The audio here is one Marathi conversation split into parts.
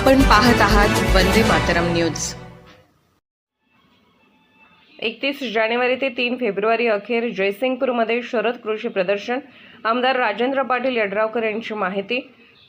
आपण पाहत आहात वंदे मातरम न्यूज. एकतीस जानेवारी ते तीन फेब्रुवारी अखेर जयसिंगपूरमध्ये शरद कृषी प्रदर्शन. आमदार राजेंद्र पाटील यड्रावकर यांची माहिती.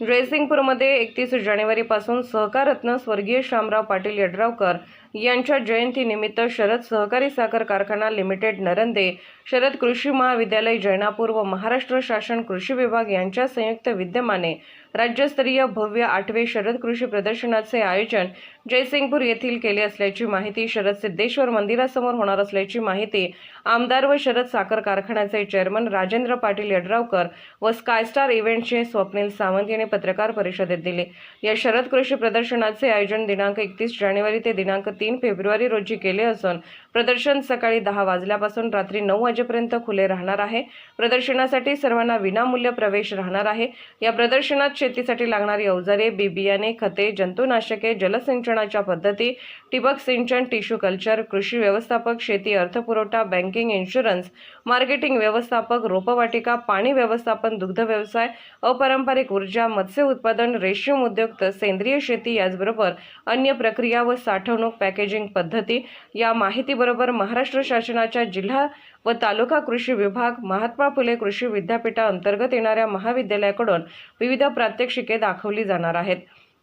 जयसिंगपूरमध्ये एकतीस जानेवारीपासून सहकाररत्न स्वर्गीय श्यामराव पाटील यड्रावकर यांच्या जयंतीनिमित्त शरद सहकारी साखर कारखाना लिमिटेड नरंदे शरद कृषी महाविद्यालय जैनापूर व महाराष्ट्र शासन कृषी विभाग यांच्या संयुक्त विद्यमाने राज्यस्तरीय भव्य आठवे शरद कृषी प्रदर्शनाचे आयोजन जयसिंगपूर येथील केले असल्याची माहिती शरद सिद्धेश्वर मंदिरासमोर होणार असल्याची माहिती आमदार व शरद साखर कारखान्याचे चेअरमन राजेंद्र पाटील यड्रावकर व स्कायस्टार इव्हेंटचे स्वप्नील सावंत यांनी पत्रकार परिषदेत दिले. या शरद कृषी प्रदर्शनाचे आयोजन दिनांक एकतीस जानेवारी ते दिनांक तीन फेब्रुवारी रोजी केले असून. प्रदर्शन सकाळी दहा वाजल्यापासून रात्री नऊ वाजेपर्यंत खुले राहणार आहे. प्रदर्शनासाठी सर्वांना विनामूल्य प्रवेश राहणार आहे. या प्रदर्शनात शेतीसाठी लागणारी अवजारे बी बियाणे खते जंतुनाशके जलसिंचनाच्या पद्धती ठिबक सिंचन टिश्यू कल्चर कृषी व्यवस्थापक शेती अर्थपुरवठा बँकिंग इन्शुरन्स मार्केटिंग व्यवस्थापक रोपवाटिका पाणी व्यवस्थापन दुग्ध व्यवसाय अपारंपरिक ऊर्जा मत्स्य उत्पादन रेशीम उद्योग सेंद्रिय शेती याचबरोबर अन्य प्रक्रिया व साठवणूक पॅकेजिंग पद्धती या माहिती माहितीबरोबर महाराष्ट्र शासनाच्या जिल्हा व तालुका कृषी विभाग महात्मा फुले कृषी विद्यापीठाअंतर्गत येणाऱ्या महाविद्यालयाकडून विविध प्रात्यक्षिके दाखवली जाणार आहेत.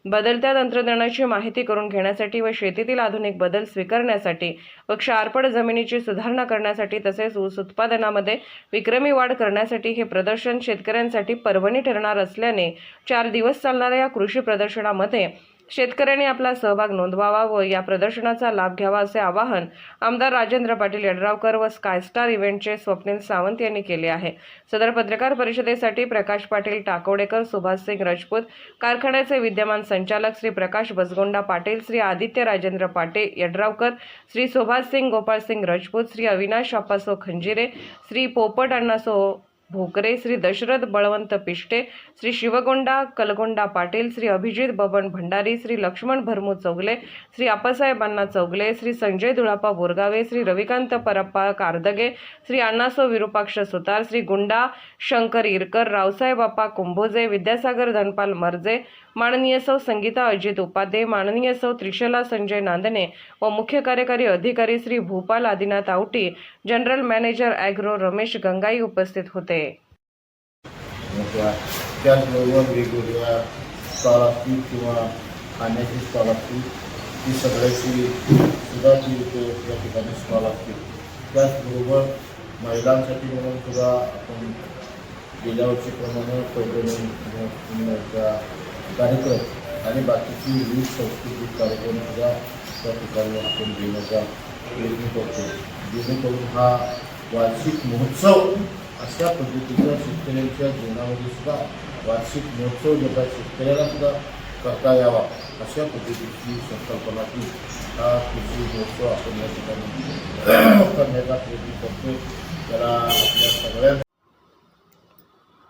बदलत्या तंत्रज्ञानाची माहिती करून घेण्यासाठी व शेतीतील आधुनिक बदल स्वीकारण्यासाठी व क्षारपड जमिनीची सुधारणा करण्यासाठी तसेच ऊस उत्पादनामध्ये विक्रमी वाढ करण्यासाठी हे प्रदर्शन शेतकऱ्यांसाठी पर्वणी ठरणार असल्याने चार दिवस चालणाऱ्या या कृषी प्रदर्शनामध्ये शेतकऱ्यांनी आपला सहभाग नोंदवावा व या प्रदर्शनाचा लाभ घ्यावा असे आवाहन आमदार राजेंद्र पाटील यड्रावकर व स्कायस्टार इव्हेंटचे स्वप्नील सावंत यांनी केले आहे. सदर पत्रकार परिषदेसाठी प्रकाश पाटील टाकोडेकर सुभाषसिंग राजपूत कारखान्याचे विद्यमान संचालक श्री प्रकाश बसगोंडा पाटील श्री आदित्य राजेंद्र पाटील यड्रावकर श्री सुभाषसिंग गोपाळसिंग राजपूत श्री अविनाश अप्पासो खंजिरे श्री पोपट अण्णासो भोकरे श्री दशरथ बळवंत पिष्टे श्री शिवगोंडा कलगोंडा पाटील श्री अभिजित बबन भंडारी श्री लक्ष्मण भरमू चौगले श्री आप्पासाहेब अण्णा चौगले श्री संजय धुळापा बोरगावे श्री रविकांत परप्पा कारदगे श्री अण्णासो विरुपाक्ष सुतार श्री गुंडा शंकर इरकर रावसाहेब बाप्पा कुंभोजे विद्यासागर धनपाल मर्जे माननीय सौ संगीता अजित उपाध्ये माननीय सौ त्रिशला संजय नांदणे व मुख्य कार्यकारी अधिकारी Shri Bhupal Adinath Awati general manager agro Ramesh Gangai उपस्थित होते. त्या त्याचबरोबर वेगवेगळ्या स्टॉल असतील किंवा खाण्याची स्टॉल असतील ती सगळ्याची सुद्धा ती इथे या ठिकाणी स्टॉल असतील त्याचबरोबर महिलांसाठी म्हणून सुद्धा आपण गेल्या वर्षीप्रमाणे पैठणीचा कार्यक्रम आणि बाकीची विविध सांस्कृतिक कार्यक्रम सुद्धा त्या ठिकाणी आपण घेण्याचा प्रयत्न करतो. जेणेकरून हा वार्षिक महोत्सव अशा पद्धतीचा शेतकऱ्यांच्या जीवनामध्ये सुद्धा वार्षिक महोत्सव ज्याचा शेतकऱ्याला सुद्धा करता यावा अशा पद्धतीची संकल्पनाची हा कृषी महोत्सव आपण या ठिकाणी करण्याचा प्रयत्न करतो त्याला आपल्या सगळ्या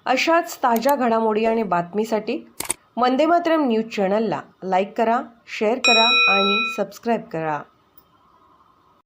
अशाच ताज्या घडामोडी आणि बातमीसाठी वंदे मातरम न्यूज चॅनलला लाईक करा शेअर करा आणि सबस्क्राईब करा.